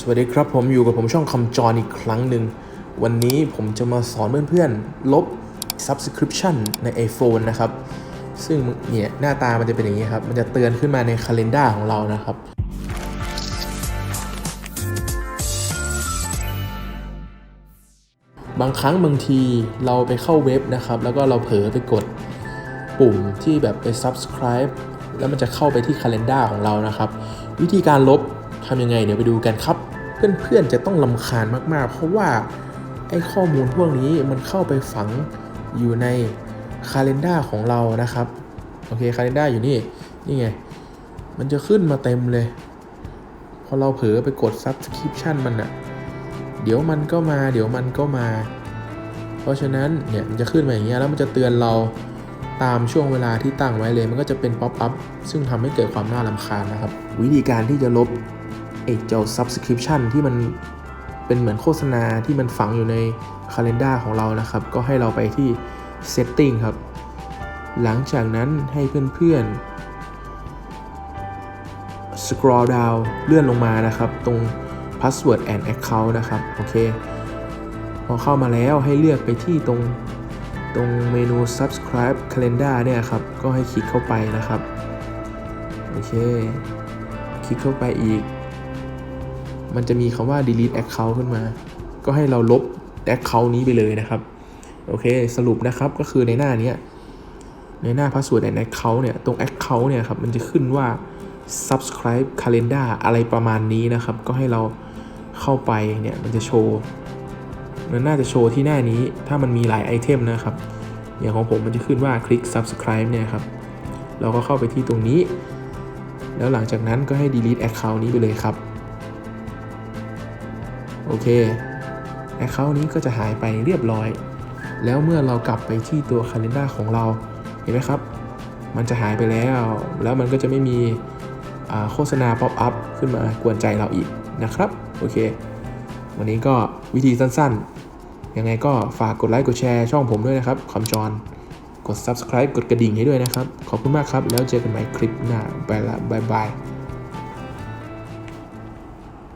สวัสดีครับผมอยู่กับผมช่องคำจรอีกครั้งหนึ่ง วันนี้ผมจะมาสอนเพื่อนๆ ลบ Subscription ใน iPhone นะครับ ซึ่งเนี่ยหน้าตามันจะเป็นอย่างนี้ครับ มันจะเตือนขึ้นมาใน Calendar ของเรานะครับ บางครั้งบางทีเราไปเข้าเว็บนะครับ แล้วก็เราเผลอไปกดปุ่มที่แบบไป subscribe แล้วมันจะเข้าไปที่ Calendar ของเรานะครับ วิธีการลบ ทำยังไงเดี๋ยวไปดูกันครับ เพื่อนๆจะต้องลำคาญมากๆ เพราะว่าไอ้ข้อมูลพวกนี้มันเข้าไปฝังอยู่ใน Calendar ของเรานะครับโอเค Calendar อยู่นี่นี่ไง มันจะขึ้นมาเต็มเลย พอเราเผลอไปกด subscription มันอะเดี๋ยวมันก็มาเดี๋ยวมันก็มา เพราะฉะนั้นเนี่ยมันจะขึ้นมาอย่างเงี้ยแล้วมันจะเตือนเราตามช่วงเวลาที่ตั้งไว้เลย มันก็จะเป็นป๊อปอัพซึ่งทำให้เกิดความน่ารำคาญนะครับ วิธีการที่จะลบ ไอ้เจ้า subscription ที่มันเป็นเหมือนโฆษณาที่มันฝังอยู่ใน calendar ของเรานะครับ ก็ให้เราไปที่ setting ครับ หลังจากนั้นให้เพื่อนๆ scroll down เลื่อนลงมานะครับ ตรง password and account นะครับ โอเค พอเข้ามาแล้วให้เลือกไปที่ตรงตรงเมนู subscribe calendar เนี่ยครับ ก็ให้คลิกเข้าไปนะครับ โอเค คลิกเข้าไปอีก มันจะมีคำว่า delete account ขึ้นมา ก็ให้เราลบ account นี้ไปเลยนะครับ โอเค สรุปนะครับก็คือในหน้านี้ในหน้า password and account เนี่ย ตรง account เนี่ยครับ มันจะขึ้นว่า subscribe calendar อะไรประมาณนี้นะครับ ก็ให้เราเข้าไปเนี่ย มันจะโชว์มันน่าจะโชว์ที่หน้านี้ ถ้ามันมีหลายไอเทมนะครับ อย่างของผมมันจะขึ้นว่าคลิก subscribe เนี่ยครับ เราก็เข้าไปที่ตรงนี้ แล้วหลังจากนั้นก็ให้ delete account นี้ไปเลยครับ โอเค account นี้ก็จะหายไปเรียบร้อย แล้วเมื่อเรากลับไปที่ตัว calendar ของเรา เห็นไหมครับ มันจะหายไปแล้ว แล้วมันก็จะไม่มีโฆษณา pop up ขึ้นมากวนใจเราอีกนะครับ โอเค วันนี้ก็วิธีสั้นๆ ยังไงก็ฝากกดไลค์กดแชร์ช่องผมด้วยนะครับคำจร กด subscribe กดกระดิ่งให้ด้วยนะครับ ขอบคุณมากครับ แล้วเจอกันใหม่คลิปหน้า บายละบายบาย